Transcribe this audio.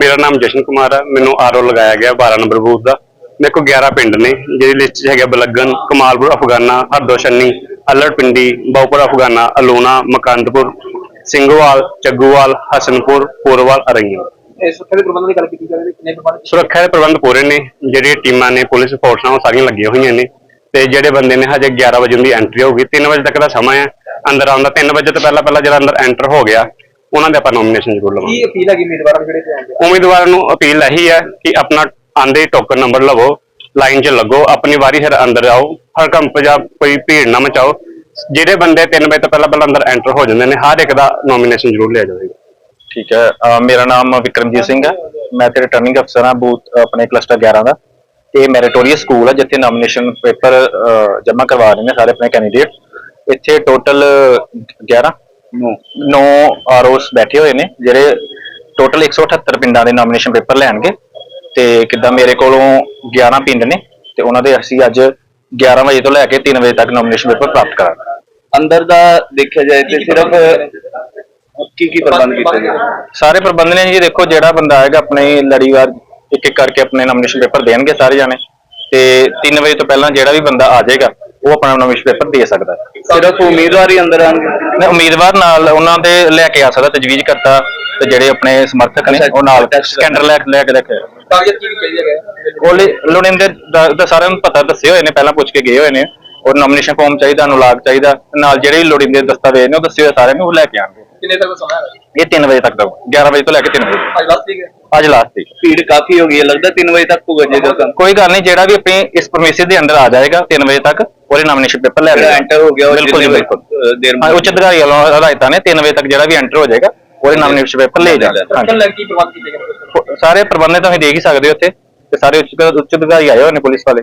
ਮੇਰਾ ਨਾਮ ਜਸ਼ਨ ਕੁਮਾਰ ਹੈ ਮੈਨੂੰ ਆਰਓ ਲਗਾਇਆ ਗਿਆ 12 ਨੰਬਰ ਬੂਥ ਦਾ। ਮੇਰੇ ਕੋਲ 11 ਪਿੰਡ ਨੇ ਜਿਹਦੀ ਲਿਸਟ 'ਚ ਹੈਗੇ ਬਲੱਗਣ ਕਮਾਲਪੁਰ ਅਫਗਾਨਾ ਹਰਦੋਸ਼ਨੀ ਅਲੜ ਪਿੰਡੀ ਬਹੁਪੁਰ ਅਫਗਾਨਾ ਅਲੂਣਾ ਮਕੰਦਪੁਰ ਸਿੰਘੋਵਾਲ ਚੱਗੂਵਾਲ ਹਸਨਪੁਰ ਪੂਰਵਾਲ ਅਰਈਆਂ ਸੁੱਖੇ ਦੇ ਪ੍ਰਬੰਧਨ ਦੀ ਗੱਲ ਕੀਤੀ ਕਿੰਨੇ ਪ੍ਰਬੰਧ? ਸੁਰੱਖਿਆ ਦੇ ਪ੍ਰਬੰਧ ਪੂਰੇ ਨੇ ਜਿਹੜੀਆਂ ਟੀਮਾਂ ਨੇ ਪੁਲਿਸ ਫੋਰਸਾਂ ਉਹ ਸਾਰੀਆਂ ਲੱਗੀਆਂ ਹੋਈਆਂ ਨੇ। ਤੇ ਜਿਹੜੇ ਬੰਦੇ ਨੇ ਹਜੇ 11 ਵਜੇ ਦੀ ਐਂਟਰੀ ਹੋਊਗੀ 3 ਵਜੇ ਤੱਕ ਦਾ ਸਮਾਂ ਹੈ। ਅੰਦਰ ਆਉਣ ਦਾ 3 ਵਜੇ ਤੋਂ ਪਹਿਲਾਂ ਪਹਿਲਾਂ ਜਿਹੜਾ ਅੰਦਰ ਐਂਟਰ ਹੋ ਗਿਆ ਉਹਨਾਂ ਦੇ ਆਪਾਂ ਨੋਮੀਨੇਸ਼ਨ ਜ਼ਰੂਰ ਲਵਾਂਗੇ। ਕੀ ਅਪੀਲ ਹੈਗੀ ਉਮੀਦਵਾਰਾਂ ਨੂੰ ਜਿਹੜੇ ਤੇ ਆਉਂਦੇ ਆ? ਉਮੀਦਵਾਰਾਂ ਨੂੰ ਅਪੀਲ ਇਹੀ ਹੈ ਕਿ ਆਪਣਾ ਆਂਦੇ ਟੋਕਨ ਨੰਬਰ ਲਵੋ ਲਾਈਨ 'ਚ ਲੱਗੋ ਆਪਣੀ ਵਾਰੀ ਸਿਰ ਅੰਦਰ ਆਓ ਹਰ ਕੰਪ ਜਾਂ ਕੋਈ ਭੀੜ ਨਾ ਮਚਾਓ। ਜਿਹੜੇ ਬੰਦੇ 3 ਵਜੇ ਤੋਂ ਪਹਿਲਾਂ ਪਹਿਲਾਂ ਅੰਦਰ ਐਂਟਰ ਹੋ ਜਾਂਦੇ ਨੇ ਹਰ ਇੱਕ ਦਾ ਨੋਮੀਨੇਸ਼ਨ ਜ਼ਰੂਰ ਲਿਆ ਜਾਵੇਗਾ। ਠੀਕ ਹੈ। ਅਹ ਮੇਰਾ ਨਾਮ ਵਿਕਰਮਜੀਤ ਸਿੰਘ ਹੈ। ਮੈਂ ਤੇ ਰਿਟਰਨਿੰਗ ਅਫਸਰ ਹਾਂ ਬੂਥ ਆਪਣੇ ਕਲਸਟਰ 11 ਦਾ। ਤੇ ਮੈਰਿਟੋਰੀਅਸ ਸਕੂਲ ਹੈ ਜਿੱਥੇ ਨੋਮੀਨੇਸ਼ਨ ਪੇਪਰ ਜਮ੍ਹਾਂ ਕਰਵਾ ਰਹੇ ਨੇ ਸਾਰੇ ਆਪਣੇ ਕੈਂਡੀਡੇਟ ਇੱਥੇ ਟੋਟਲ 11 9 ਆਰਓਸ ਬੈਠੇ ਹੋਏ ਨੇ ਜਿਹੜੇ ਟੋਟਲ 178 ਪਿੰਡਾਂ ਦੇ ਨੋਮੀਨੇਸ਼ਨ ਪੇਪਰ ਲੈਣਗੇ। ਤੇ ਕਿੱਦਾਂ ਮੇਰੇ ਕੋਲੋਂ 11 ਪਿੰਡ ਨੇ ਤੇ ਉਹਨਾਂ ਦੇ ਅਸੀਂ ਅੱਜ 11 ਵਜੇ ਤੋਂ ਲੈ ਕੇ 3 ਵਜੇ ਤੱਕ ਨੋਮੀਨੇਸ਼ਨ ਪੇਪਰ ਪ੍ਰਾਪਤ ਕਰਾਂਗੇ। ਅੰਦਰ ਦਾ ਦੇਖਿਆ ਜਾਏ ਤੇ ਸਿਰਫ ਕੀ ਕੀ ਪ੍ਰਬੰਧ ਕੀਤੇ ਗਏ? ਸਾਰੇ ਪ੍ਰਬੰਧ ਨੇ ਜੀ ਦੇਖੋ ਜਿਹੜਾ ਬੰਦਾ ਆਏਗਾ ਆਪਣੇ ਲੜੀਵਾਰ ਇੱਕ ਇੱਕ ਕਰਕੇ ਆਪਣੇ ਨੋਮੀਨੇਸ਼ਨ ਪੇਪਰ ਦੇਣਗੇ ਸਾਰੇ ਜਾਣੇ। ਤੇ 3 ਵਜੇ ਤੋਂ ਪਹਿਲਾਂ ਜਿਹੜਾ ਵੀ ਬੰਦਾ ਆ ਜਾਏਗਾ ਉਹ ਆਪਣਾ ਨੋਮੀਨੇਸ਼ਨ ਪੇਪਰ ਦੇ ਸਕਦਾ। ਹੈ ਸਿਰਫ ਉਮੀਦਵਾਰ ਹੀ ਅੰਦਰ ਆਣਗੇ ਨਹੀਂ, ਉਮੀਦਵਾਰ ਨਾਲ ਉਹਨਾਂ ਦੇ ਲੈ ਕੇ ਆ ਸਕਦਾ ਤਜਵੀਜ਼ ਕਰਤਾ ਤੇ ਜਿਹੜੇ ਆਪਣੇ ਸਮਰਥਕ ਨੇ ਉਹ ਨਾਲ ਸਕੈਂਡਰ ਲੈ ਕੇ ਲੈ ਕੇ ਰੱਖੇ ਕਾਗਜ਼ਾਤ ਕੀ ਚਾਹੀਦੇ ਹੈਗੇ ਕੋਲੇ ਲੋੜਿੰਦੇ ਦਾ ਦਾ ਸਾਰਿਆਂ ਨੂੰ ਪਤਾ ਦੱਸੇ ਹੋਏ ਨੇ ਪਹਿਲਾਂ ਪੁੱਛ ਕੇ ਗਏ ਹੋਏ ਨੇ। ਔਰ ਨੋਮੀਨੇਸ਼ਨ ਫਾਰਮ ਚਾਹੀਦਾ ਅਨੁਲਾਗ ਚਾਹੀਦਾ ਨਾਲ ਜਿਹੜੇ ਵੀ ਲੋੜਿੰਦੇ ਦਸਤਾਵੇਜ਼ ਨੇ ਉਹ ਦੱਸੇ ਹੋਏ ਸਾਰਿਆਂ ਨੂੰ ਉਹ ਲੈ ਕੇ ਆਣਗੇ ਕਿੰਨੇ ਤੱਕ ਸਮਾਂ ਹੈਗਾ ਇਹ 3 ਵਜੇ ਤੱਕ ਦਾ 11 ਵਜੇ ਤੋਂ ਲੈ ਕੇ 3 ਵਜੇ ਅੱਜ ਲਾਸਟ ਠੀਕ ਹੈ। ਅੱਜ ਲਾਸਟ ਤਰੀਕ ਭੀੜ ਕਾਫੀ ਹੋ ਗਈ ਹੈ ਲੱਗਦਾ 3 ਵਜੇ ਤੱਕ ਹੋਊਗਾ ਜੇ ਕੰਮ ਕੋਈ ਗੱਲ ਨਹੀਂ ਜਿਹੜਾ ਵੀ ਆਪਣੇ ਇਸ ਪਰਮਿਸ਼ਨ ਦੇ ਅੰਦਰ ਆ ਜਾਏਗਾ 3 ਵਜੇ ਤੱਕ ਉਹਦੇ ਨਾਮੀਨੇਸ਼ਨ ਪੇਪਰ ਲੈ ਜਿਹੜਾ ਲਏਗਾ ਐਂਟਰ ਹੋ ਗਿਆ ਉਹ ਬਿਲਕੁਲ ਜੀ ਜਿੰਨੇ ਬਿਲਕੁਲ। ਦੇਰ ਹਾਂ ਉੱਚ ਅਧਿਕਾਰੀ ਵੱਲੋਂ ਹਦਾਇਤਾਂ ਨੇ 3 ਵਜੇ ਤੱਕ ਜਿਹੜਾ ਵੀ ਐਂਟਰ ਹੋ ਜਾਏਗਾ ਉਹਦੇ ਨਾਮੀਨੇਸ਼ਨ ਪੇਪਰ ਲੈ ਜਾਣਾ ਪ੍ਰਬੰਧਨ ਲੈ ਕੇ ਕੀ ਪ੍ਰਬੰਧ ਕੀਤੇ ਗਏ ਸਾਰੇ ਪ੍ਰਬੰਧ ਤੁਸੀਂ ਦੇਖ ਹੀ ਸਕਦੇ ਹੋ ਉੱਥੇ ਤੇ ਸਾਰੇ ਉੱਚ ਉੱਚ ਅਧਿਕਾਰੀ ਆਏ ਹੋਏ ਨੇ ਪੁਲਿਸ ਵਾਲੇ।